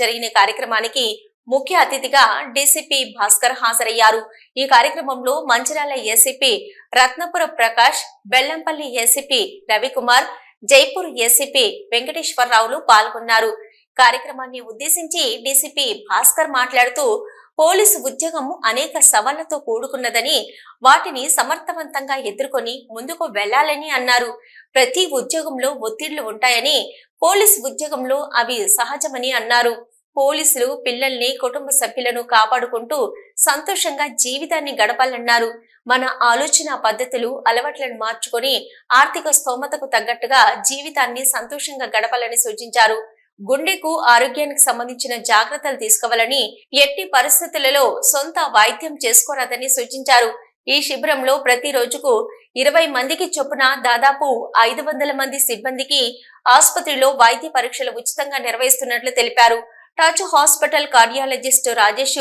జరిగిన కార్యక్రమానికి ముఖ్య అతిథిగా డీసీపీ భాస్కర్ హాజరయ్యారు. ఈ కార్యక్రమంలో Mancherial ACP Ratnapura Prakash Bellampalli ACP Ravikumar Jaipur ACP వెంకటేశ్వరరావులు పాల్గొన్నారు. కార్యక్రమాన్ని ఉద్దేశించి డీసీపీ భాస్కర్ మాట్లాడుతూ పోలీసు ఉద్యోగం అనేక సవాళ్ళతో కూడుకున్నదని వాటిని సమర్థవంతంగా ఎదుర్కొని ముందుకు వెళ్ళాలని అన్నారు. ప్రతి ఉద్యోగంలో ఒత్తిళ్ళు ఉంటాయని పోలీసు ఉద్యోగంలో అవి సహజమని అన్నారు. పోలీసులు పిల్లల్ని కుటుంబ సభ్యులను కాపాడుకుంటూ సంతోషంగా జీవితాన్ని గడపాలన్నారు. మన ఆలోచన పద్ధతులు అలవాట్లను మార్చుకొని ఆర్థిక స్తోమతకు తగ్గట్టుగా జీవితాన్ని సంతోషంగా గడపాలని సూచించారు. గుండెకు ఆరోగ్యానికి సంబంధించిన జాగ్రత్తలు తీసుకోవాలని ఎట్టి పరిస్థితులలో సొంత వైద్యం చేసుకోరాదని సూచించారు. ఈ శిబిరంలో ప్రతి రోజుకు ఇరవై మందికి చొప్పున దాదాపు ఐదు వందల మంది సిబ్బందికి ఆసుపత్రిలో వైద్య పరీక్షలు ఉచితంగా నిర్వహిస్తున్నట్లు తెలిపారు. టాచ్ హాస్పిటల్ కార్డియాలజిస్ట్ రాజేష్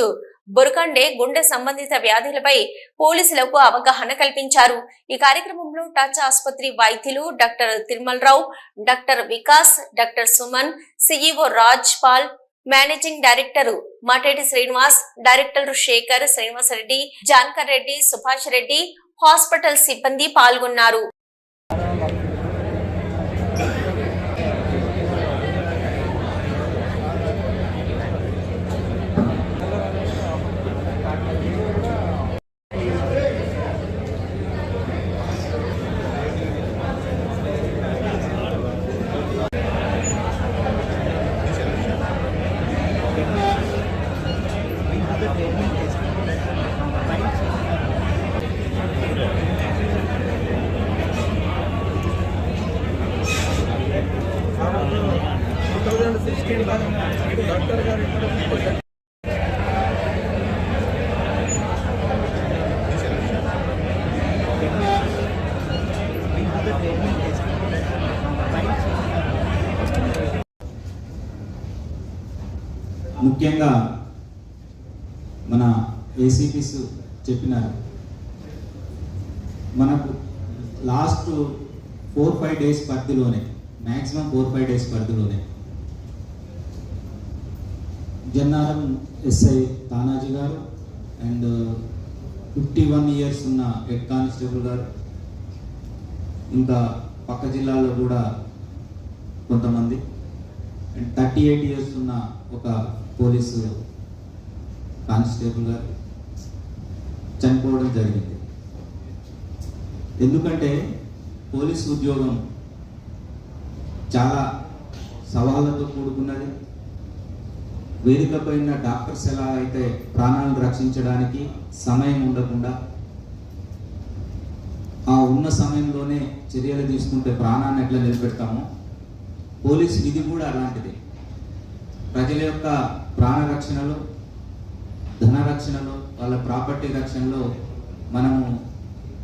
బొరుకండే గుండె సంబంధిత వ్యాధులపై పోలీసులకు అవగాహన కల్పించారు. ఈ కార్యక్రమంలో టచ్ ఆసుపత్రి వైద్యులు doctor Tirumalarao doctor Vikas doctor Suman CEO Raj Paul managing director Mateti Srinivas director Shekhar Srinivas Reddy Jankar Reddy Subhash Reddy hospital సిబ్బంది పాల్గొన్నారు. ముఖ్యంగా మన ఏసీపీస్ చెప్పినారు. మనకు లాస్ట్ ఫోర్ ఫైవ్ డేస్ పరిధిలోనే మ్యాక్సిమం ఫోర్ ఫైవ్ డేస్ పరిధిలోనే Jannaram SI Tanaji గారు and uh, fifty one years ఉన్న హెడ్ కానిస్టేబుల్ గారు. ఇంకా పక్క జిల్లాలో కూడా కొంతమంది. అండ్ థర్టీ ఎయిట్ ఇయర్స్ ఉన్న ఒక పోలీసు కానిస్టేబుల్ గారు. చనిపోవడం జరిగింది. ఎందుకంటే పోలీసు ఉద్యోగం చాలా సవాళ్ళతో కూడుకున్నది. వేదిక ఉన్న డాక్టర్స్ ఎలా అయితే ప్రాణాలను రక్షించడానికి సమయం ఉండకుండా ఆ ఉన్న సమయంలోనే చర్యలు తీసుకుంటే ప్రాణాన్ని ఎట్లా నిలబెడతామో పోలీస్ విధి కూడా అలాంటిది. ప్రజల యొక్క ప్రాణ రక్షణలో ధన రక్షణలో వాళ్ళ ప్రాపర్టీ రక్షణలో మనము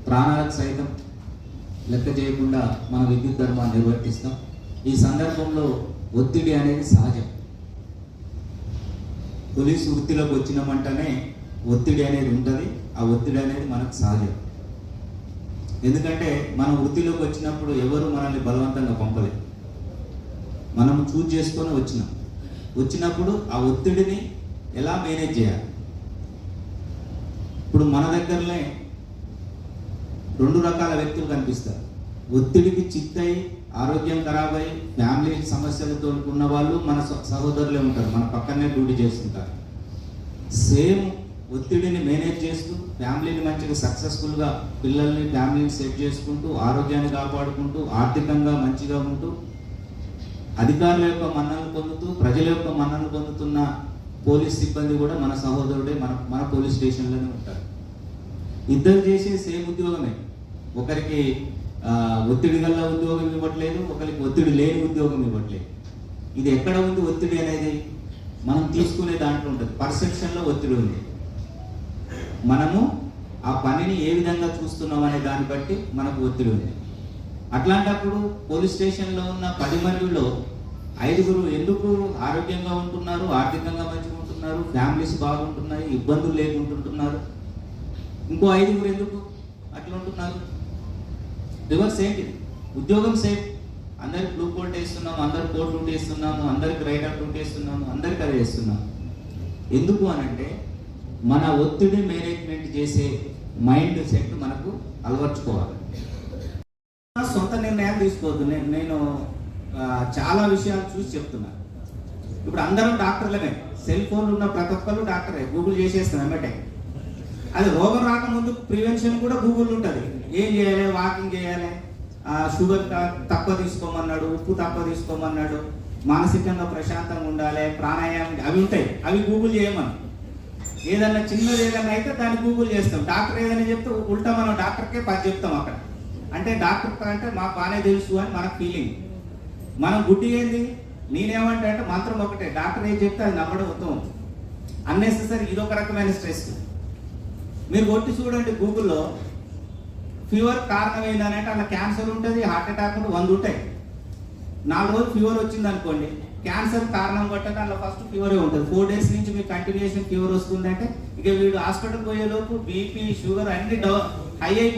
ప్రాణాలకు సైతం లెక్క చేయకుండా మన విద్యుత్ ధర్మాన్ని నిర్వర్తిస్తాం. ఈ సందర్భంలో ఒత్తిడి అనేది సహజం. పోలీసు వృత్తిలోకి వచ్చినామంటేనే ఒత్తిడి అనేది ఉంటుంది. ఆ ఒత్తిడి అనేది మనకు సహజం. ఎందుకంటే మనం వృత్తిలోకి వచ్చినప్పుడు ఎవరు మనల్ని బలవంతంగా పంపలేదు మనం చూజ్ చేసుకొని వచ్చినాం. వచ్చినప్పుడు ఆ ఒత్తిడిని ఎలా మేనేజ్ చేయాలి? ఇప్పుడు మన దగ్గరనే రెండు రకాల వ్యక్తులు కనిపిస్తారు. ఒత్తిడికి చిత్తయి ఆరోగ్యం ఖరాబ్ అయి ఫ్యామిలీ సమస్యలతో ఉన్న వాళ్ళు మన సహోదరులే ఉంటారు మన పక్కనే డ్యూటీ చేస్తుంటారు. సేమ్ ఒత్తిడిని మేనేజ్ చేస్తూ ఫ్యామిలీని మంచిగా సక్సెస్ఫుల్గా పిల్లల్ని ఫ్యామిలీని సెట్ చేసుకుంటూ ఆరోగ్యాన్ని కాపాడుకుంటూ ఆర్థికంగా మంచిగా ఉంటూ అధికారుల యొక్క మన్నలు పొందుతూ ప్రజల యొక్క మన్నలు పొందుతున్న పోలీస్ సిబ్బంది కూడా మన సహోదరుడే మన మన పోలీస్ స్టేషన్లోనే ఉంటారు. ఇద్దరు చేసే సేమ్ ఉద్యోగమే. ఒకరికి ఒత్తిడి గల ఉద్యోగం ఇవ్వట్లేదు ఒకరికి ఒత్తిడి లేని ఉద్యోగం ఇవ్వట్లేదు. ఇది ఎక్కడ ఉంది ఒత్తిడి అనేది? మనం తీసుకునే దాంట్లో ఉంటుంది. పర్సెప్షన్లో ఒత్తిడి ఉంది. మనము ఆ పనిని ఏ విధంగా చూస్తున్నాం అనే దాన్ని బట్టి మనకు ఒత్తిడి ఉంది. అట్లాంటప్పుడు పోలీస్ స్టేషన్లో ఉన్న పది మందిలో ఐదుగురు ఎందుకు ఆరోగ్యంగా ఉంటున్నారు ఆర్థికంగా మంచిగా ఉంటున్నారు ఫ్యామిలీస్ బాగుంటున్నాయి ఇబ్బందులు లేకుంటుంటున్నారు ఇంకో ఐదుగురు ఎందుకు అట్లా ఉంటున్నారు? రివర్స్ ఏంటి? ఉద్యోగం సేఫ్. అందరికి బ్లూ కోట్ వేస్తున్నాము అందరు కోట్ రూట్ వేస్తున్నాము అందరికి రైడర్ రూట్ వేస్తున్నాము అందరికి అది వేస్తున్నాము ఎందుకు అనంటే మన ఒత్తిడి మేనేజ్మెంట్ చేసే మైండ్ సెట్ మనకు అలవర్చుకోవాలి. సొంత నిర్ణయాలు తీసుకోవద్దు. నేను నేను చాలా విషయాలు చూసి చెప్తున్నా. ఇప్పుడు అందరం డాక్టర్లమే. సెల్ ఫోన్లు ఉన్న ప్రతి ఒక్కరు డాక్టరే. గూగుల్ చేసేస్తాం వెంబటే అది రోగం రాకముందు ప్రివెన్షన్ కూడా గూగుల్ ఉంటుంది. ఏం చేయాలి? వాకింగ్ చేయాలి. షుగర్ తక్కువ తీసుకోమన్నాడు ఉప్పు తక్కువ తీసుకోమన్నాడు మానసికంగా ప్రశాంతంగా ఉండాలి ప్రాణాయామం అవి ఉంటాయి. అవి గూగుల్ చేయమని. ఏదన్నా చిన్నది ఏదన్నా అయితే దాన్ని గూగుల్ చేస్తాం. డాక్టర్ ఏదైనా చెప్తే ఉల్టా మనం డాక్టర్కే పది చెప్తాం అక్కడ. అంటే డాక్టర్ అంటే మాకు బాగానే తెలుసు అని మన ఫీలింగ్ మనం గుడ్డి ఏంది? నేనేమంటే అంటే మంత్రం ఒకటే. డాక్టర్ ఏం చెప్తే అది నమ్మడం ఉత్తమం. అన్నెసెసరీ ఇదొక రకమైన స్ట్రెస్ మీరు కొట్టి చూడండి గూగుల్లో ఫీవర్ కారణం ఏంటంటే అలా క్యాన్సర్ ఉంటుంది హార్ట్ అటాక్ ఉంటుంది వంద ఉంటాయి. నాలుగు రోజులు ఫీవర్ వచ్చింది అనుకోండి క్యాన్సర్ కారణం కొట్టక అలా ఫస్ట్ ఫీవరే ఉంటుంది. ఫోర్ డేస్ నుంచి మీకు కంటిన్యూషన్ ఫీవర్ వస్తుందంటే ఇక వీడు హాస్పిటల్ పోయేలోపు బీపీ షుగర్ అన్ని డౌ హై అయిపోతుంది